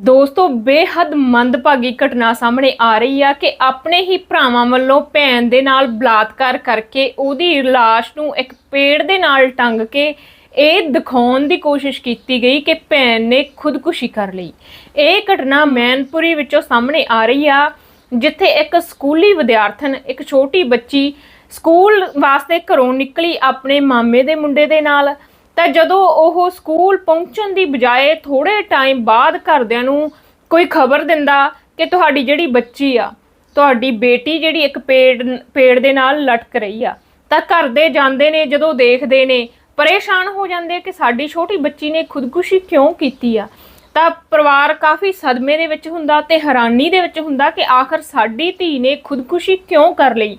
ਦੋਸਤੋ, ਬੇਹੱਦ ਮੰਦਭਾਗੀ ਘਟਨਾ ਸਾਹਮਣੇ ਆ ਰਹੀ ਆ ਕਿ ਆਪਣੇ ਹੀ ਭਰਾਵਾਂ ਵੱਲੋਂ ਭੈਣ ਦੇ ਨਾਲ ਬਲਾਤਕਾਰ ਕਰਕੇ ਉਹਦੀ ਲਾਸ਼ ਨੂੰ ਇੱਕ ਪੇੜ ਦੇ ਨਾਲ ਟੰਗ ਕੇ ਇਹ ਦਿਖਾਉਣ ਦੀ ਕੋਸ਼ਿਸ਼ ਕੀਤੀ ਗਈ ਕਿ ਭੈਣ ਨੇ ਖੁਦਕੁਸ਼ੀ ਕਰ ਲਈ। ਇਹ ਘਟਨਾ ਮੈਨਪੁਰੀ ਵਿੱਚੋਂ ਸਾਹਮਣੇ ਆ ਰਹੀ ਆ, ਜਿੱਥੇ ਇੱਕ ਸਕੂਲੀ ਵਿਦਿਆਰਥਣ, ਇੱਕ ਛੋਟੀ ਬੱਚੀ ਸਕੂਲ ਵਾਸਤੇ ਘਰੋਂ ਨਿਕਲੀ ਆਪਣੇ ਮਾਮੇ ਦੇ ਮੁੰਡੇ ਦੇ ਨਾਲ। ਤਾਂ ਜਦੋਂ ਉਹ ਸਕੂਲ ਪਹੁੰਚਣ ਦੀ ਬਜਾਏ ਥੋੜੇ ਟਾਈਮ ਬਾਅਦ ਘਰਦਿਆਂ ਨੂੰ ਕੋਈ ਖਬਰ ਦਿੰਦਾ ਕਿ ਤੁਹਾਡੀ ਜਿਹੜੀ ਬੱਚੀ ਆ, ਤੁਹਾਡੀ ਬੇਟੀ ਜਿਹੜੀ ਇੱਕ ਪੇੜ ਪੇੜ ਦੇ ਨਾਲ ਲਟਕ ਰਹੀ ਆ, ਤਾਂ ਘਰ ਦੇ ਜਾਂਦੇ ਨੇ, ਜਦੋਂ ਦੇਖਦੇ ਨੇ, ਪਰੇਸ਼ਾਨ ਹੋ ਜਾਂਦੇ ਕਿ ਸਾਡੀ ਛੋਟੀ ਬੱਚੀ ਨੇ ਖੁਦਕੁਸ਼ੀ ਕਿਉਂ ਕੀਤੀ ਆ। ਤਾਂ ਪਰਿਵਾਰ ਕਾਫੀ ਸਦਮੇ ਦੇ ਵਿੱਚ ਹੁੰਦਾ ਤੇ ਹੈਰਾਨੀ ਦੇ ਵਿੱਚ ਹੁੰਦਾ ਕਿ ਆਖਰ ਸਾਡੀ ਧੀ ਨੇ ਖੁਦਕੁਸ਼ੀ ਕਿਉਂ ਕਰ ਲਈ।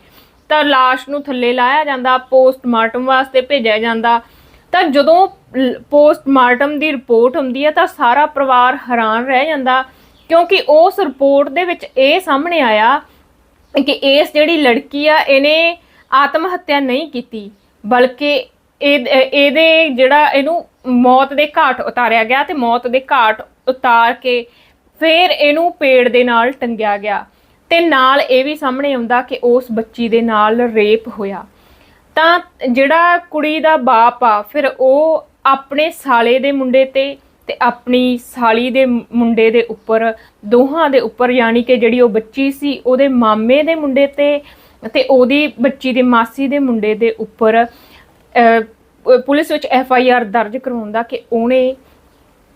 ਤਾਂ ਲਾਸ਼ ਨੂੰ ਥੱਲੇ ਲਾਇਆ ਜਾਂਦਾ, ਪੋਸਟਮਾਰਟਮ ਵਾਸਤੇ ਭੇਜਿਆ ਜਾਂਦਾ ਤਾਂ ਜਦੋਂ ਪੋਸਟਮਾਰਟਮ ਦੀ ਰਿਪੋਰਟ ਹੁੰਦੀ ਹੈ ਤਾਂ ਸਾਰਾ ਪਰਿਵਾਰ ਹੈਰਾਨ ਰਹਿ ਜਾਂਦਾ, ਕਿਉਂਕਿ ਉਸ ਰਿਪੋਰਟ ਦੇ ਵਿੱਚ ਇਹ ਸਾਹਮਣੇ ਆਇਆ ਕਿ ਇਸ ਜਿਹੜੀ ਲੜਕੀ ਆ, ਇਹਨੇ ਆਤਮ ਹੱਤਿਆ ਨਹੀਂ ਕੀਤੀ, ਬਲਕਿ ਇਹ, ਇਹਦੇ ਜਿਹੜਾ ਇਹਨੂੰ ਮੌਤ ਦੇ ਘਾਟ ਉਤਾਰਿਆ ਗਿਆ ਤੇ ਮੌਤ ਦੇ ਘਾਟ ਉਤਾਰ ਕੇ ਫਿਰ ਇਹਨੂੰ ਪੇੜ ਦੇ ਨਾਲ ਟੰਗਿਆ ਗਿਆ। ਤੇ ਨਾਲ ਇਹ ਵੀ ਸਾਹਮਣੇ ਆਉਂਦਾ ਕਿ ਉਸ ਬੱਚੀ ਦੇ ਨਾਲ ਰੇਪ ਹੋਇਆ। ਤਾਂ ਜਿਹੜਾ ਕੁੜੀ ਦਾ ਬਾਪ ਆ, ਫਿਰ ਉਹ ਆਪਣੇ ਸਾਲੇ ਦੇ ਮੁੰਡੇ ਤੇ ਤੇ ਆਪਣੀ ਸਾਲੀ ਦੇ ਮੁੰਡੇ ਦੇ ਉੱਪਰ, ਦੋਹਾਂ ਦੇ ਉੱਪਰ ਯਾਨੀ ਕਿ ਜਿਹੜੀ ਉਹ ਬੱਚੀ ਸੀ, ਉਹਦੇ ਮਾਮੇ ਦੇ ਮੁੰਡੇ ਤੇ ਤੇ ਉਹਦੀ ਬੱਚੀ ਦੇ ਮਾਸੀ ਦੇ ਮੁੰਡੇ ਦੇ ਉੱਪਰ ਪੁਲਿਸ ਵਿੱਚ ਐਫ ਆਈ ਆਰ ਦਰਜ ਕਰਵਾਉਂਦਾ ਕਿ ਉਹਨੇ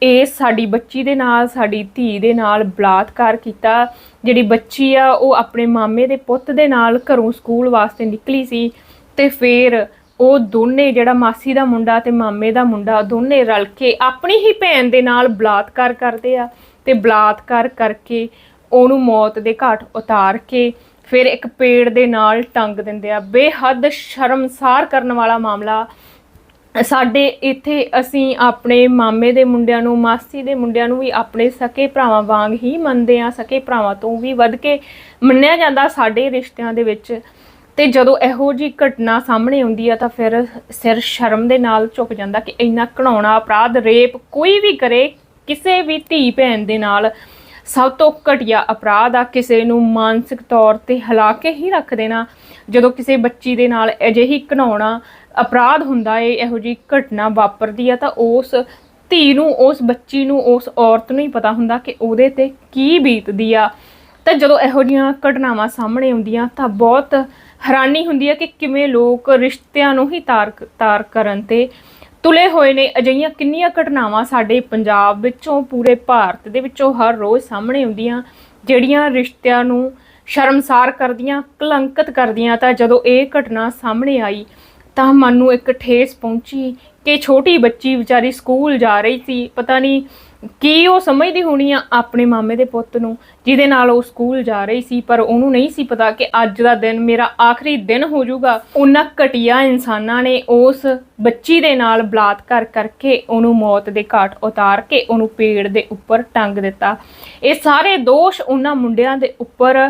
ਇਹ ਸਾਡੀ ਬੱਚੀ ਦੇ ਨਾਲ, ਸਾਡੀ ਧੀ ਦੇ ਨਾਲ ਬਲਾਤਕਾਰ ਕੀਤਾ। ਜਿਹੜੀ ਬੱਚੀ ਆ, ਉਹ ਆਪਣੇ ਮਾਮੇ ਦੇ ਪੁੱਤ ਦੇ ਨਾਲ ਘਰੋਂ ਸਕੂਲ ਵਾਸਤੇ ਨਿਕਲੀ ਸੀ। ਤੇ ਫਿਰ ਉਹ ਦੋਨੇ ਜਿਹੜਾ ਮਾਸੀ ਦਾ ਮੁੰਡਾ ਤੇ ਮਾਮੇ ਦਾ ਮੁੰਡਾ ਦੋਨੇ ਰਲ ਕੇ ਆਪਣੀ ਹੀ ਭੈਣ ਦੇ ਨਾਲ ਬਲਾਤਕਾਰ ਕਰਦੇ ਆ ਤੇ ਬਲਾਤਕਾਰ ਕਰਕੇ ਉਹਨੂੰ ਮੌਤ ਦੇ ਘਾਟ ਉਤਾਰ ਕੇ ਫਿਰ ਇੱਕ ਪੇੜ ਦੇ ਨਾਲ ਟੰਗ ਦਿੰਦੇ ਆ। ਬੇਹੱਦ ਸ਼ਰਮਸਾਰ ਕਰਨ ਵਾਲਾ ਮਾਮਲਾ। ਸਾਡੇ ਇੱਥੇ ਅਸੀਂ ਆਪਣੇ ਮਾਮੇ ਦੇ ਮੁੰਡਿਆਂ ਨੂੰ, ਮਾਸੀ ਦੇ ਮੁੰਡਿਆਂ ਨੂੰ ਵੀ ਆਪਣੇ ਸਕੇ ਭਰਾਵਾਂ ਵਾਂਗ ਹੀ ਮੰਨਦੇ ਆ, ਸਕੇ ਭਰਾਵਾਂ ਤੋਂ ਵੀ ਵੱਧ ਕੇ ਮੰਨਿਆ ਜਾਂਦਾ ਸਾਡੇ ਰਿਸ਼ਤਿਆਂ ਦੇ ਵਿੱਚ। ਤੇ ਜਦੋਂ ਇਹੋ ਜੀ ਘਟਨਾ ਸਾਹਮਣੇ ਆਉਂਦੀ ਆ ਤਾਂ ਫਿਰ ਸਿਰ ਸ਼ਰਮ ਦੇ ਨਾਲ ਝੁਕ ਜਾਂਦਾ ਕਿ ਇੰਨਾ ਘਣਾਉਣਾ ਅਪਰਾਧ, ਰੇਪ ਕੋਈ ਵੀ ਕਰੇ, ਕਿਸੇ ਵੀ ਧੀ ਭੈਣ ਦੇ ਨਾਲ ਸਭ ਤੋਂ ਘਟੀਆ ਅਪਰਾਧ ਆ, ਕਿਸੇ ਨੂੰ ਮਾਨਸਿਕ ਤੌਰ ਤੇ ਹਿਲਾ ਕੇ ਹੀ ਰੱਖ ਦੇਣਾ। ਜਦੋਂ ਕਿਸੇ ਬੱਚੀ ਦੇ ਨਾਲ ਅਜਿਹੀ ਘਣਾਉਣਾ ਅਪਰਾਧ ਹੁੰਦਾ ਏ, ਇਹੋ ਜੀ ਘਟਨਾ ਵਾਪਰਦੀ ਆ ਤਾਂ ਉਸ ਧੀ ਨੂੰ, ਉਸ ਬੱਚੀ ਨੂੰ, ਉਸ ਔਰਤ ਨੂੰ ਹੀ ਪਤਾ ਹੁੰਦਾ ਕਿ ਉਹਦੇ ਤੇ ਕੀ ਬੀਤਦੀ ਆ। ਤਾਂ ਜਦੋਂ ਇਹੋ ਜਿਹੀਆਂ ਘਟਨਾਵਾਂ ਸਾਹਮਣੇ ਆਉਂਦੀਆਂ ਤਾਂ ਬਹੁਤ ਹੈਰਾਨੀ ਹੁੰਦੀ ਹੈ ਕਿ ਕਿਵੇਂ ਲੋਕ ਰਿਸ਼ਤਿਆਂ ਨੂੰ ਹੀ ਤਾਰ ਤਾਰ ਕਰਨ ਤੇ ਤੁਲੇ ਹੋਏ ਨੇ ਅਜਿਹੀਆਂ ਕਿੰਨੀਆਂ ਘਟਨਾਵਾਂ ਸਾਡੇ ਪੰਜਾਬ ਵਿੱਚੋਂ ਪੂਰੇ ਭਾਰਤ ਦੇ ਵਿੱਚੋਂ ਹਰ ਰੋਜ਼ ਸਾਹਮਣੇ ਆਉਂਦੀਆਂ, ਜਿਹੜੀਆਂ ਰਿਸ਼ਤਿਆਂ ਨੂੰ ਸ਼ਰਮਸਾਰ ਕਰਦੀਆਂ, ਕਲੰਕਿਤ ਕਰਦੀਆਂ ਤਾਂ ਜਦੋਂ ਇਹ ਘਟਨਾ ਸਾਹਮਣੇ ਆਈ ਤਾਂ ਮਨ ਨੂੰ ਇੱਕ ਠੇਸ ਪਹੁੰਚੀ ਕਿ ਛੋਟੀ ਬੱਚੀ ਵਿਚਾਰੀ ਸਕੂਲ ਜਾ ਰਹੀ ਸੀ। ਪਤਾ ਨਹੀਂ ਕੀ ਉਹ ਸਮਝਦੀ ਹੋਣੀ ਆ ਆਪਣੇ ਮਾਮੇ ਦੇ ਪੁੱਤ ਨੂੰ, ਜਿਹਦੇ ਨਾਲ ਉਹ ਸਕੂਲ ਜਾ ਰਹੀ ਸੀ, ਪਰ ਉਹਨੂੰ ਨਹੀਂ ਸੀ ਪਤਾ ਕਿ ਅੱਜ ਦਾ ਦਿਨ ਮੇਰਾ ਆਖਰੀ ਦਿਨ ਹੋ ਜਾਊਗਾ। ਉਹਨਾਂ ਘਟੀਆ ਇਨਸਾਨਾਂ ਨੇ ਉਸ ਬੱਚੀ ਦੇ ਨਾਲ ਬਲਾਤਕਾਰ ਕਰਕੇ ਉਹਨੂੰ ਮੌਤ ਦੇ ਘਾਟ ਉਤਾਰ ਕੇ ਉਹਨੂੰ ਪੇੜ ਦੇ ਉੱਪਰ ਟੰਗ ਦਿੱਤਾ। ਇਹ ਸਾਰੇ ਦੋਸ਼ ਉਹਨਾਂ ਮੁੰਡਿਆਂ ਦੇ ਉੱਪਰ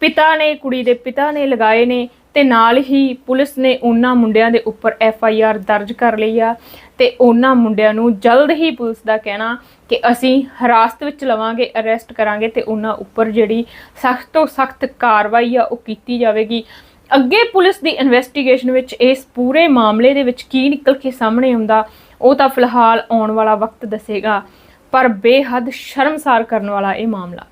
ਪਿਤਾ ਨੇ, ਕੁੜੀ ਦੇ ਪਿਤਾ ਨੇ ਲਗਾਏ ਨੇ। ਤੇ ਨਾਲ ਹੀ ਪੁਲਿਸ ਨੇ ਉਹਨਾਂ ਮੁੰਡਿਆਂ ਦੇ ਉੱਪਰ ਐਫ ਆਈ ਆਰ ਦਰਜ ਕਰ ਲਈ ਆ ਤੇ ਉਹਨਾਂ ਮੁੰਡਿਆਂ ਨੂੰ ਜਲਦ ਹੀ ਪੁਲਿਸ ਦਾ ਕਹਿਣਾ ਕਿ ਅਸੀਂ ਹਿਰਾਸਤ ਵਿੱਚ ਲਵਾਂਗੇ, ਅਰੈਸਟ ਕਰਾਂਗੇ ਤੇ ਉਹਨਾਂ ਉੱਪਰ ਜਿਹੜੀ ਸਖਤ ਤੋਂ ਸਖਤ ਕਾਰਵਾਈ ਆ ਉਹ ਕੀਤੀ ਜਾਵੇਗੀ। ਅੱਗੇ ਪੁਲਿਸ ਦੀ ਇਨਵੈਸਟੀਗੇਸ਼ਨ ਵਿੱਚ ਇਸ ਪੂਰੇ ਮਾਮਲੇ ਦੇ ਵਿੱਚ ਕੀ ਨਿਕਲ ਕੇ ਸਾਹਮਣੇ ਆਉਂਦਾ, ਉਹ ਤਾਂ ਫਿਲਹਾਲ ਆਉਣ ਵਾਲਾ ਵਕਤ ਦੱਸੇਗਾ, ਪਰ ਬੇਹੱਦ ਸ਼ਰਮਸਾਰ ਕਰਨ ਵਾਲਾ ਇਹ ਮਾਮਲਾ।